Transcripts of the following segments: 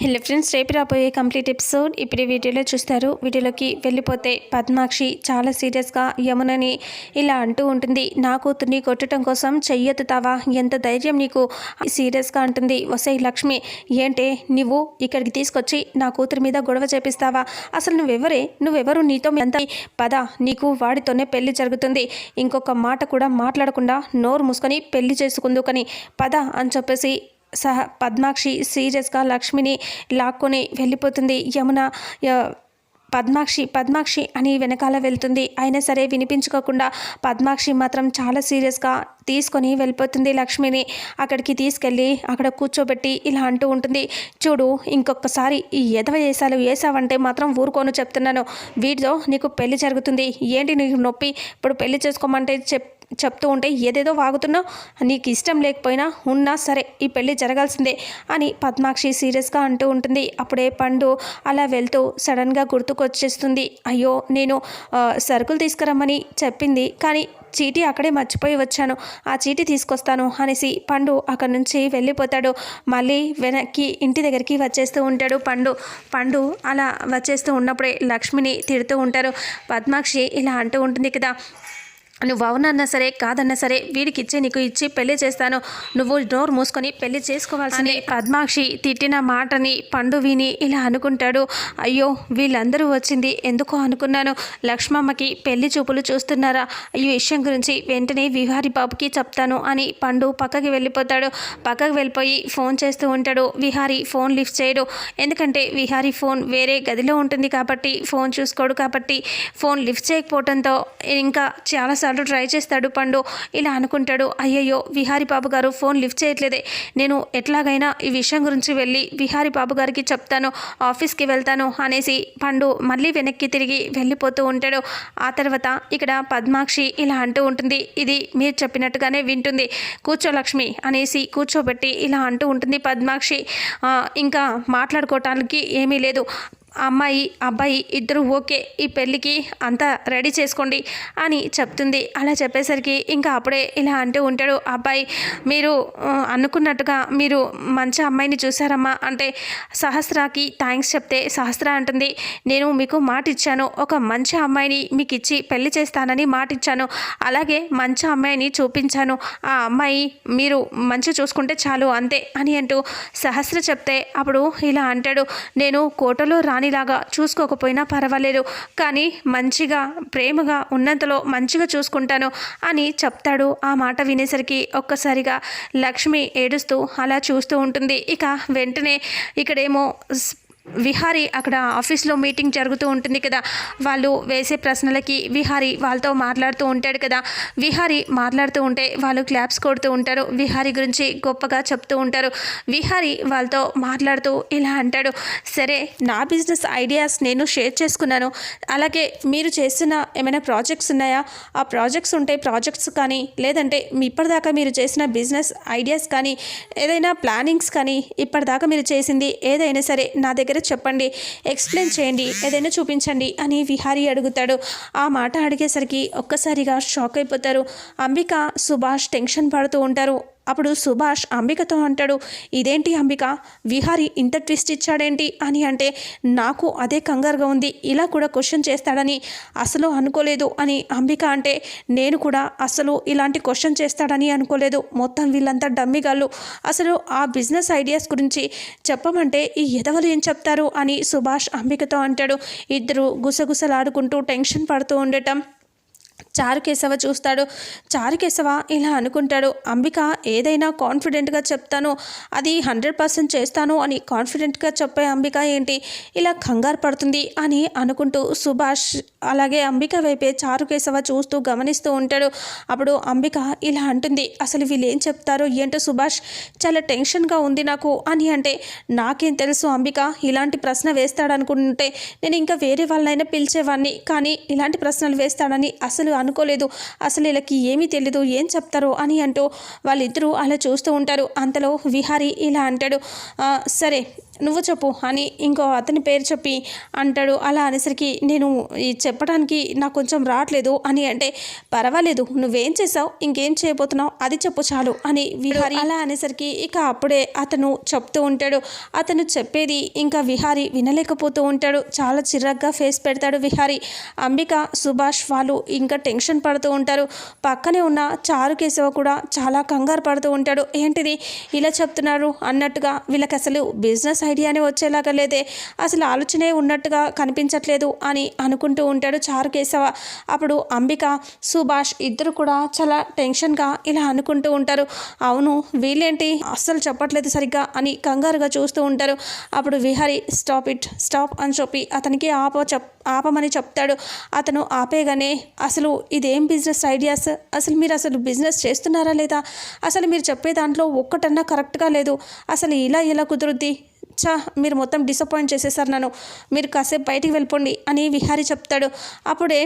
Hello friends రేపు రాబోయే complete episode ఇప్పుడు వీడియోలో చూస్తారు. వీడియోలోకి వెళ్ళిపోతే పద్మాక్షి చాలా సీరియస్గా యమునని ఇలా అంటూ ఉంటుంది. నా కూతుర్ని కొట్టడం కోసం చెయ్యొత్తుతావా ఎంత ధైర్యం నీకు? సీరియస్గా అంటుంది వసై లక్ష్మి. ఏంటే నువ్వు ఇక్కడికి తీసుకొచ్చి నా కూతురి మీద గొడవ చేపిస్తావా? అసలు నువ్వెవరే? నువ్వెవరు నీతో ఎంత పద నీకు వాడితోనే పెళ్ళి జరుగుతుంది. ఇంకొక మాట కూడా మాట్లాడకుండా నోరు మూసుకొని పెళ్ళి చేసుకుందుకని పద అని చెప్పేసి సహా పద్మాక్షి సీరియస్గా లక్ష్మిని లాక్కొని వెళ్ళిపోతుంది. యమున పద్మాక్షి పద్మాక్షి అని వెనకాల వెళ్తుంది. అయినా సరే వినిపించుకోకుండా పద్మాక్షి మాత్రం చాలా సీరియస్గా తీసుకొని వెళ్ళిపోతుంది లక్ష్మిని. అక్కడికి తీసుకెళ్ళి అక్కడ కూర్చోబెట్టి ఇలా అంటూ ఉంటుంది. చూడు ఇంకొకసారి ఈ ఎదవ వేసాలు వేసావంటే మాత్రం ఊరుకోను చెప్తున్నాను. వీటితో నీకు పెళ్ళి జరుగుతుంది. ఏంటి నీకు నొప్పి? ఇప్పుడు పెళ్ళి చేసుకోమంటే చెప్ చెప్తూ ఉంటే ఏదేదో వాగుతున్నా నీకు ఇష్టం లేకపోయినా ఉన్నా సరే ఈ పెళ్ళి జరగాల్సిందే అని పద్మాక్షి సీరియస్గా అంటూ ఉంటుంది. అప్పుడే పండు అలా వెళ్తూ సడన్గా గుర్తుకొచ్చేస్తుంది. అయ్యో నేను సరుకులు తీసుకురమ్మని చెప్పింది కానీ చీటీ అక్కడే మర్చిపోయి వచ్చాను. ఆ చీటీ తీసుకొస్తాను అనేసి పండు అక్కడి నుంచి వెళ్ళిపోతాడు. మళ్ళీ వెనక్కి ఇంటి దగ్గరికి వచ్చేస్తూ ఉంటాడు పండు. పండు అలా వచ్చేస్తూ ఉన్నప్పుడే లక్ష్మిని తిడుతూ ఉంటారు. పద్మాక్షి ఇలా అంటూ ఉంటుంది కదా నువ్వు అవునన్నా సరే కాదన్నా సరే వీడికి ఇచ్చి నీకు ఇచ్చి పెళ్ళి చేస్తాను. నువ్వు నోరు మూసుకొని పెళ్ళి చేసుకోవాల్సిందే. పద్మాక్షి తిట్టిన మాటని పండు విని ఇలా అనుకుంటాడు. అయ్యో వీళ్ళందరూ వచ్చింది. ఎందుకో అనుకున్నాను. లక్ష్మమ్మకి పెళ్ళి చూపులు చూస్తున్నారా? ఈ విషయం గురించి వెంటనే విహారి బాబుకి చెప్తాను అని పండు పక్కకి వెళ్ళిపోతాడు. పక్కకి వెళ్ళిపోయి ఫోన్ చేస్తూ ఉంటాడు. విహారి ఫోన్ లిఫ్ట్ చేయడు. ఎందుకంటే విహారి ఫోన్ వేరే గదిలో ఉంటుంది కాబట్టి ఫోన్ చూసుకోడు కాబట్టి ఫోన్ లిఫ్ట్ చేయకపోవడంతో ఇంకా చాలాసార్లు ట్రై చేస్తాడు పండు. ఇలా అనుకుంటాడు అయ్యయ్యో విహారి బాబు గారు ఫోన్ లిఫ్ట్ చేయట్లేదే. నేను ఎట్లాగైనా ఈ విషయం గురించి వెళ్ళి విహారి బాబు గారికి చెప్తాను ఆఫీస్కి వెళ్తాను అనేసి పండు మళ్ళీ వెనక్కి తిరిగి వెళ్ళిపోతూ ఉంటాడు. ఆ తర్వాత ఇక్కడ పద్మాక్షి ఇలా అంటూ ఉంటుంది ఇది మీరు చెప్పినట్టుగానే వింటుంది. కూర్చో లక్ష్మి అనేసి కూర్చోబెట్టి ఇలా అంటూ ఉంటుంది పద్మాక్షి. ఇంకా మాట్లాడుకోవటానికి ఏమీ లేదు. అమ్మాయి అబ్బాయి ఇద్దరు ఓకే ఈ పెళ్ళికి అంతా రెడీ చేసుకోండి అని చెప్తుంది. అలా చెప్పేసరికి ఇంకా అప్పుడే ఇలా అంటూ ఉంటాడు అబ్బాయి మీరు అనుకున్నట్టుగా మీరు మంచి అమ్మాయిని చూసారమ్మా అంటే సహస్రాకి థ్యాంక్స్ చెప్తే సహస్ర అంటుంది నేను మీకు మాట ఇచ్చాను ఒక మంచి అమ్మాయిని మీకు ఇచ్చి పెళ్ళి చేస్తానని మాట ఇచ్చాను అలాగే మంచి అమ్మాయిని చూపించాను. ఆ అమ్మాయి మీరు మంచి చూసుకుంటే చాలు అంతే అని అంటూ సహస్ర చెప్తే అప్పుడు ఇలా అంటాడు నేను కోటలో రాని రాణిలాగా చూసుకోకపోయినా పర్వాలేదు. కానీ మంచిగా ప్రేమగా ఉన్నంతలో మంచిగా చూసుకుంటాను అని చెప్తాడు ఆ మాట వినేసరికి ఒక్కసారిగా లక్ష్మి ఏడుస్తూ అలా చూస్తూ ఉంటుంది. ఇక వెంటనే ఇక్కడేమో విహారి అక్కడ ఆఫీస్లో మీటింగ్ జరుగుతూ ఉంటుంది కదా. వాళ్ళు వేసే ప్రశ్నలకి విహారి వాళ్ళతో మాట్లాడుతూ ఉంటాడు కదా. విహారి మాట్లాడుతూ ఉంటే వాళ్ళు క్లాప్స్ కొడుతూ ఉంటారు. విహారి గురించి గొప్పగా చెప్తూ ఉంటారు. విహారి వాళ్ళతో మాట్లాడుతూ ఇలా అంటాడు. సరే నా బిజినెస్ ఐడియాస్ నేను షేర్ చేసుకున్నాను. అలాగే మీరు చేసిన ఏమైనా ప్రాజెక్ట్స్ ఉన్నాయా? ఆ ప్రాజెక్ట్స్ ఉంటే ప్రాజెక్ట్స్ కానీ లేదంటే ఇప్పటిదాకా మీరు చేసిన బిజినెస్ ఐడియాస్ కానీ ఏదైనా ప్లానింగ్స్ కానీ ఇప్పటిదాకా మీరు చేసింది ఏదైనా సరే నా దగ్గర చెప్పండి ఎక్స్ప్లెయిన్ చేయండి ఏదైనా చూపించండి అని విహారీ అడుగుతాడు. ఆ మాట అడిగేసరికి ఒక్కసారిగా షాక్ అయిపోతారు. అంబిక సుభాష్ టెన్షన్ పడుతూ ఉంటారు. అప్పుడు సుభాష్ అంబికతో అంటాడు ఇదేంటి అంబిక? విహారి ఇంత ట్విస్ట్ ఇచ్చాడేంటి? అని అంటే నాకు అదే కంగారుగా ఉంది. ఇలా కూడా క్వశ్చన్ చేస్తాడని అసలు అనుకోలేదు అని అంబిక అంటే నేను కూడా అసలు ఇలాంటి క్వశ్చన్ చేస్తాడని అనుకోలేదు. మొత్తం వీళ్ళంతా డమ్మిగాళ్ళు. అసలు ఆ బిజినెస్ ఐడియాస్ గురించి చెప్పమంటే ఈ ఎదవలు ఏం చెప్తారు? అని సుభాష్ అంబికతో అంటాడు. ఇద్దరు గుసగుసలాడుకుంటూ టెన్షన్ పడుతూ ఉండటం చారుకేశవ చూస్తాడు. చారుకేశవ ఇలా అనుకుంటాడు అంబిక ఏదైనా కాన్ఫిడెంట్గా చెప్తాను. అది హండ్రెడ్ పర్సెంట్ చేస్తాను అని కాన్ఫిడెంట్గా చెప్పే అంబిక ఏంటి? ఇలా కంగారు పడుతుంది అని అనుకుంటూ సుభాష్ అలాగే అంబిక వైపే చారుకేశవ చూస్తూ గమనిస్తూ ఉంటాడు. అప్పుడు అంబిక ఇలా అంటుంది అసలు వీళ్ళు ఏం చెప్తారు ఏంటో సుభాష్ చాలా టెన్షన్గా ఉంది నాకు అని అంటే నాకేం తెలుసు అంబిక ఇలాంటి ప్రశ్న వేస్తాడనుకుంటే నేను ఇంకా వేరే వాళ్ళనైనా పిలిచేవాడిని కానీ ఇలాంటి ప్రశ్నలు వేస్తాడని అసలు అనుకోలేదు. అసలు వీళ్ళకి ఏమీ తెలీదు ఏం చెప్తారో అని అంటూ వాళ్ళిద్దరూ అలా చూస్తూ ఉంటారు. అంతలో విహారీ ఇలా అంటాడు సరే నువ్వు చెప్పు అని ఇంకో అతని పేరు చెప్పి అంటాడు. అలా అనేసరికి నేను ఈ చెప్పడానికి నాకు కొంచెం రావట్లేదు అని అంటే పర్వాలేదు నువ్వేం చేసావు ఇంకేం చేయబోతున్నావు? అది చెప్పు చాలు అని విహారి అలా అనేసరికి ఇక అప్పుడే అతను చెప్తూ ఉంటాడు. అతను చెప్పేది ఇంకా విహారి వినలేకపోతూ ఉంటాడు. చాలా చిరాగ్గా ఫేస్ పెడతాడు విహారి. అంబిక సుభాష్ వాళ్ళు ఇంకా టెన్షన్ పడుతూ ఉంటారు. పక్కనే ఉన్న చారు కేశవ కూడా చాలా కంగారు పడుతూ ఉంటాడు. ఏంటిది? ఇలా చెప్తున్నారు? అన్నట్టుగా వీళ్ళకి అసలు బిజినెస్ ఐడియానే వచ్చేలాగా లేదే. అసలు ఆలోచనే ఉన్నట్టుగా కనిపించట్లేదు అని అనుకుంటూ ఉంటాడు చారు కేశవ అప్పుడు అంబిక సుభాష్ ఇద్దరు కూడా చాలా టెన్షన్గా ఇలా అనుకుంటూ ఉంటారు. అవును వీళ్ళేంటి? అస్సలు చెప్పట్లేదు సరిగ్గా అని కంగారుగా చూస్తూ ఉంటారు. అప్పుడు విహారి స్టాప్ ఇట్ స్టాప్ అని చెప్పి అతనికి ఆప చెప్ ఆపమని చెప్తాడు. అతను ఆపేగానే అసలు ఇదేం బిజినెస్ ఐడియాస్? అసలు మీరు అసలు బిజినెస్ చేస్తున్నారా లేదా? అసలు మీరు చెప్పే దాంట్లో ఒక్కటన్నా కరెక్ట్గా లేదు. అసలు ఇలా ఇలా కుదురుద్ది? చా మీరు మొత్తం డిసప్పాయింట్ చేసేసారు నన్ను మీరు కాసేపు బయటికి వెళ్ళిపోండి అని విహారి చెప్తాడు. అప్పుడే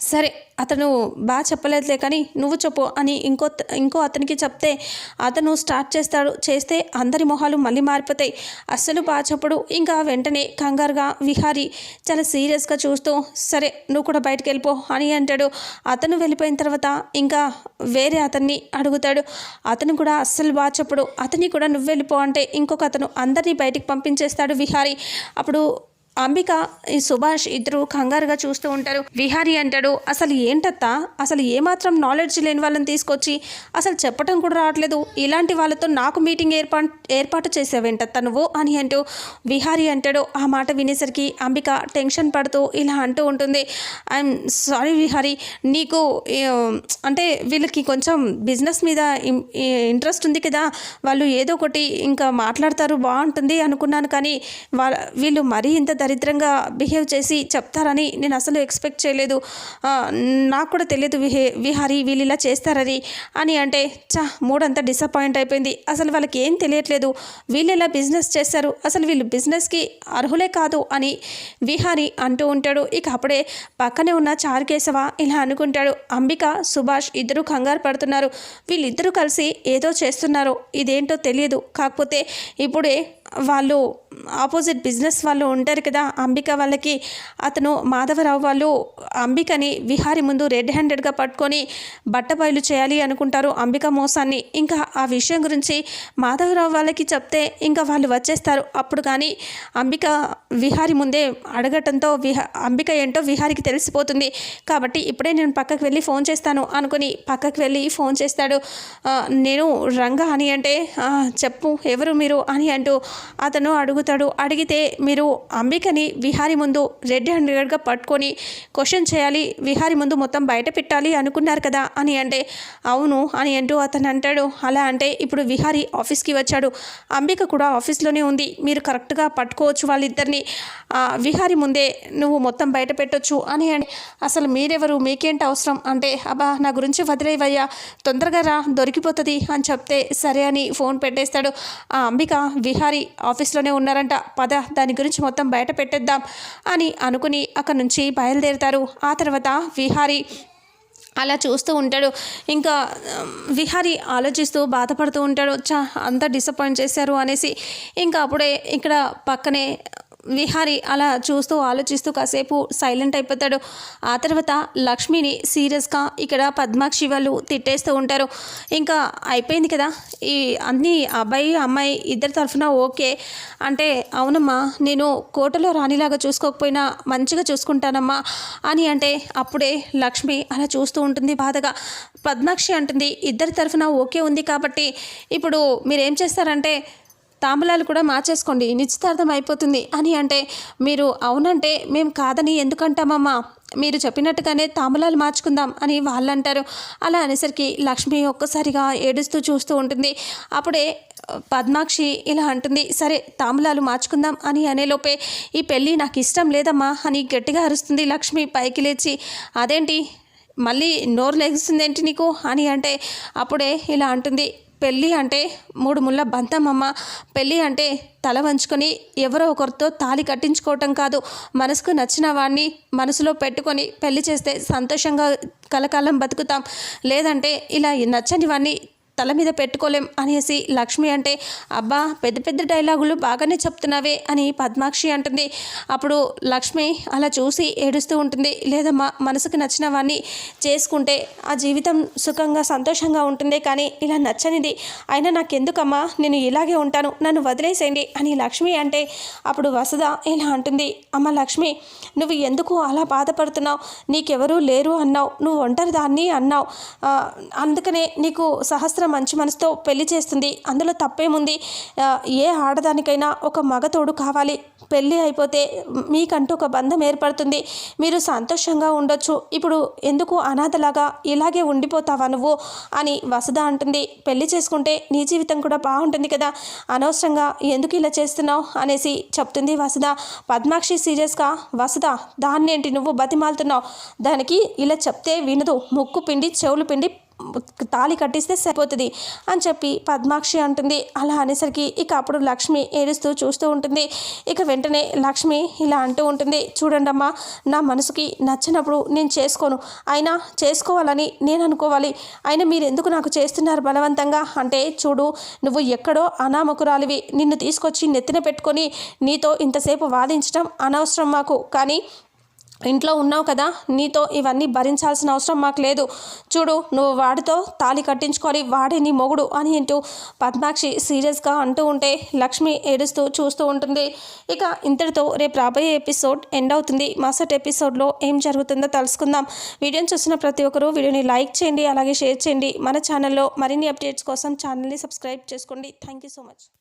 సరే అతను బాగా చెప్పలేదులే కానీ నువ్వు చెప్పు అని ఇంకో ఇంకో అతనికి చెప్తే అతను స్టార్ట్ చేస్తాడు చేస్తే అందరి మొహాలు మళ్ళీ మారిపోతాయి. అస్సలు బాగా చెప్పడు. ఇంకా వెంటనే కంగారుగా విహారి చాలా సీరియస్గా చూస్తూ సరే నువ్వు కూడా బయటకు వెళ్ళిపో అని అంటాడు. అతను వెళ్ళిపోయిన తర్వాత ఇంకా వేరే అతన్ని అడుగుతాడు. అతను కూడా అస్సలు బాగా చెప్పడు. అతన్ని కూడా నువ్వు వెళ్ళిపో అంటే ఇంకొక అతను అందరినీ బయటికి పంపించేస్తాడు విహారి. అప్పుడు అంబిక ఈ సుభాష్ ఇద్దరు కంగారుగా చూస్తూ ఉంటారు. విహారీ అంటాడు అసలు ఏంటత్తా? అసలు ఏమాత్రం నాలెడ్జ్ లేని వాళ్ళని తీసుకొచ్చి అసలు చెప్పటం కూడా రావట్లేదు. ఇలాంటి వాళ్ళతో నాకు మీటింగ్ ఏర్పా ఏర్పాటు చేసావేంటత్తా నువ్వు? అని అంటూ విహారీ అంటాడు. ఆ మాట వినేసరికి అంబిక టెన్షన్ పడుతూ ఇలా అంటూ ఉంటుంది. ఐఎమ్ సారీ విహారీ నీకు అంటే వీళ్ళకి కొంచెం బిజినెస్ మీద ఇంట్రెస్ట్ ఉంది కదా. వాళ్ళు ఏదో ఒకటి ఇంకా మాట్లాడతారు బాగుంటుంది అనుకున్నాను కానీ వాళ్ళ వీళ్ళు మరీ ఇంత దరిద్రంగా బిహేవ్ చేసి చెప్తారని నేను అసలు ఎక్స్పెక్ట్ చేయలేదు. నాకు కూడా తెలియదు విహే విహారి వీళ్ళు ఇలా చేస్తారని. అని అంటే చా మూడంతా డిసప్పాయింట్ అయిపోయింది. అసలు వాళ్ళకి ఏం తెలియట్లేదు. వీళ్ళు ఇలా బిజినెస్ చేస్తారు? అసలు వీళ్ళు బిజినెస్కి అర్హులే కాదు అని విహారి అంటూ ఉంటాడు. ఇక అప్పుడే పక్కనే ఉన్న చారుకేశవ ఇలా అనుకుంటాడు. అంబిక సుభాష్ ఇద్దరు కంగారు పడుతున్నారు. వీళ్ళిద్దరూ కలిసి ఏదో చేస్తున్నారు. ఇదేంటో తెలియదు. కాకపోతే ఇప్పుడే వాళ్ళు ఆపోజిట్ బిజినెస్ వాళ్ళు ఉంటారు కదా అంబిక వాళ్ళకి. అతను మాధవరావు వాళ్ళు అంబికని విహారి ముందు రెడ్ హ్యాండెడ్గా పట్టుకొని బట్టబయలు చేయాలి అనుకుంటారు. అంబిక మోసాన్ని ఇంకా ఆ విషయం గురించి మాధవరావు వాళ్ళకి చెప్తే ఇంకా వాళ్ళు వచ్చేస్తారు. అప్పుడు కానీ అంబిక విహారి ముందే అడగటంతో విహా అంబిక ఏంటో విహారికి తెలిసిపోతుంది. కాబట్టి ఇప్పుడే నేను పక్కకు వెళ్ళి ఫోన్ చేస్తాను అనుకుని పక్కకు వెళ్ళి ఫోన్ చేస్తాడు. నేను రంగా అని అంటే చెప్పు ఎవరు మీరు? అని అంటూ అతను అడుగుతాడు. అడిగితే మీరు అంబికని విహారి ముందు రెడ్ హ్యాండెడ్గా పట్టుకొని క్వశ్చన్ చేయాలి. విహారి ముందు మొత్తం బయట పెట్టాలి అనుకున్నారు కదా అని అంటే అవును అని అంటూ అతను అంటాడు. అలా అంటే ఇప్పుడు విహారి ఆఫీస్కి వచ్చాడు. అంబిక కూడా ఆఫీస్లోనే ఉంది. మీరు కరెక్ట్గా పట్టుకోవచ్చు వాళ్ళిద్దరిని. విహారి ముందే నువ్వు మొత్తం బయట పెట్టొచ్చు అని అంటే అసలు మీరెవరు? మీకేంటి అవసరం? అంటే అబ్బా నా గురించి వదిలేవయ్యా. తొందరగా రా దొరికిపోతుంది అని చెప్తే సరే అని ఫోన్ పెట్టేస్తాడు. ఆ అంబిక విహారి ఆఫీస్లోనే ఉన్నారంట. పద దాని గురించి మొత్తం బయట పెట్టేద్దాం అని అనుకుని అక్కడి నుంచి బయలుదేరుతారు. ఆ తర్వాత విహారి అలా చూస్తూ ఉంటాడు. ఇంకా విహారీ విహారి ఆలోచిస్తూ బాధపడుతూ ఉంటాడు. చా అంతా డిసప్పాయింట్ చేశారు అనేసి. ఇంకా అప్పుడే ఇక్కడ పక్కనే విహారి అలా చూస్తూ ఆలోచిస్తూ కాసేపు సైలెంట్ అయిపోతాడు. ఆ తర్వాత లక్ష్మిని సీరియస్గా ఇక్కడ పద్మాక్షి వాళ్ళు తిట్టేస్తూ ఉంటారు. ఇంకా అయిపోయింది కదా? ఈ అన్ని అబ్బాయి అమ్మాయి ఇద్దరి తరఫున ఓకే. అంటే అవునమ్మా నేను కోటలో రాణిలాగా చూసుకోకపోయినా మంచిగా చూసుకుంటానమ్మా అని అంటే అప్పుడే లక్ష్మి అలా చూస్తూ ఉంటుంది బాధగా. పద్మాక్షి అంటుంది ఇద్దరి తరఫున ఓకే ఉంది కాబట్టి ఇప్పుడు మీరేం చేస్తారంటే తాంబూలాలు కూడా మార్చేసుకోండి. నిశ్చితార్థం అయిపోతుంది. అని అంటే మీరు అవునంటే మేము కాదని ఎందుకంటామమ్మా? మీరు చెప్పినట్టుగానే తాంబూలాలు మార్చుకుందాం అని వాళ్ళు అంటారు అలా అనేసరికి లక్ష్మి ఒక్కసారిగా ఏడుస్తూ చూస్తూ ఉంటుంది. అప్పుడే పద్మాక్షి ఇలా అంటుంది సరే తాంబూలాలు మార్చుకుందాం అని అనేలోపే ఈ పెళ్ళి నాకు ఇష్టం లేదమ్మా అని గట్టిగా అరుస్తుంది లక్ష్మి పైకి లేచి. అదేంటి? మళ్ళీ నోరు లెగుస్తుంది ఏంటి నీకు? అని అంటే అప్పుడే ఇలా అంటుంది పెళ్ళి అంటే మూడు ముళ్ళ బంతమమ్మ. పెళ్ళి అంటే తల వంచుకొని ఎవరో ఒకరితో తాళి కట్టించుకోవటం కాదు. మనసుకు నచ్చిన వాడిని మనసులో పెట్టుకొని పెళ్ళి చేస్తే సంతోషంగా కలకాలం బతుకుతాం. లేదంటే ఇలా నచ్చని వాడిని తల మీద పెట్టుకోలేం అనేసి లక్ష్మి అంటే అబ్బా పెద్ద పెద్ద డైలాగులు బాగానే చెప్తున్నావే అని పద్మాక్షి అంటుంది. అప్పుడు లక్ష్మి అలా చూసి ఏడుస్తూ ఉంటుంది. లేదా మా మనసుకు నచ్చిన వాడిని చేసుకుంటే ఆ జీవితం సుఖంగా సంతోషంగా ఉంటుంది కానీ ఇలా నచ్చనిది. అయినా నాకెందుకమ్మా? నేను ఇలాగే ఉంటాను. నన్ను వదిలేసేయండి అని లక్ష్మి అంటే అప్పుడు వసుధ ఇలా అంటుంది. అమ్మ లక్ష్మి నువ్వు ఎందుకు అలా బాధపడుతున్నావు? నీకెవరూ లేరు అన్నావు. నువ్వు ఒంటరి దాన్ని అన్నావు అందుకనే నీకు సహస్రం మంచి మనసుతో పెళ్ళి చేస్తుంది. అందులో తప్పేముంది? ఏ ఆడదానికైనా ఒక మగతోడు కావాలి. పెళ్ళి అయిపోతే మీకంటూ ఒక బంధం ఏర్పడుతుంది. మీరు సంతోషంగా ఉండొచ్చు. ఇప్పుడు ఎందుకు అనాథలాగా ఇలాగే ఉండిపోతావా నువ్వు? అని వసద అంటుంది. పెళ్ళి చేసుకుంటే నీ జీవితం కూడా బాగుంటుంది కదా? అనవసరంగా ఎందుకు ఇలా చేస్తున్నావు? అనేసి చెప్తుంది వసద పద్మాక్షి సీరియస్గా వసద దాన్నేంటి నువ్వు బతిమాలుతున్నావు? దానికి ఇలా చెప్తే వినదు. ముక్కు పిండి చెవులు పిండి తాళి కట్టిస్తే సరిపోతుంది అని చెప్పి పద్మాక్షి అంటుంది. అలా అనేసరికి ఇక అప్పుడు లక్ష్మి ఏడుస్తూ చూస్తూ ఉంటుంది. ఇక వెంటనే లక్ష్మి ఇలా అంటూ ఉంటుంది. చూడండమ్మా నా మనసుకి నచ్చినప్పుడు నేను చేసుకోను. అయినా చేసుకోవాలని నేను అనుకోవాలి. అయినా మీరు ఎందుకు నాకు చేస్తున్నారు బలవంతంగా? అంటే చూడు నువ్వు ఎక్కడో అనామకురాలివి. నిన్ను తీసుకొచ్చి నెత్తిన పెట్టుకొని నీతో ఇంతసేపు వాదించడం అనవసరం మాకు. కానీ ఇంట్లో ఉన్నావు కదా నీతో ఇవన్నీ భరించాల్సిన అవసరం మాకు లేదు. చూడు నువ్వు వాడితో తాళి కట్టించుకొని వాడే నీ మొగుడు అని అంటూ పద్మాక్షి సీరియస్గా అంటూ ఉంటే లక్ష్మి ఏడుస్తూ చూస్తూ ఉంటుంది. ఇక ఇంతటితో రేపు రాబోయే ఎపిసోడ్ ఎండ్ అవుతుంది. మరుసటి ఎపిసోడ్లో ఏం జరుగుతుందో తెలుసుకుందాం. వీడియోని చూసిన ప్రతి ఒక్కరూ వీడియోని లైక్ చేయండి అలాగే షేర్ చేయండి. మన ఛానల్లో మరిన్ని అప్డేట్స్ కోసం ఛానల్ని సబ్స్క్రైబ్ చేసుకోండి. Thank you so much.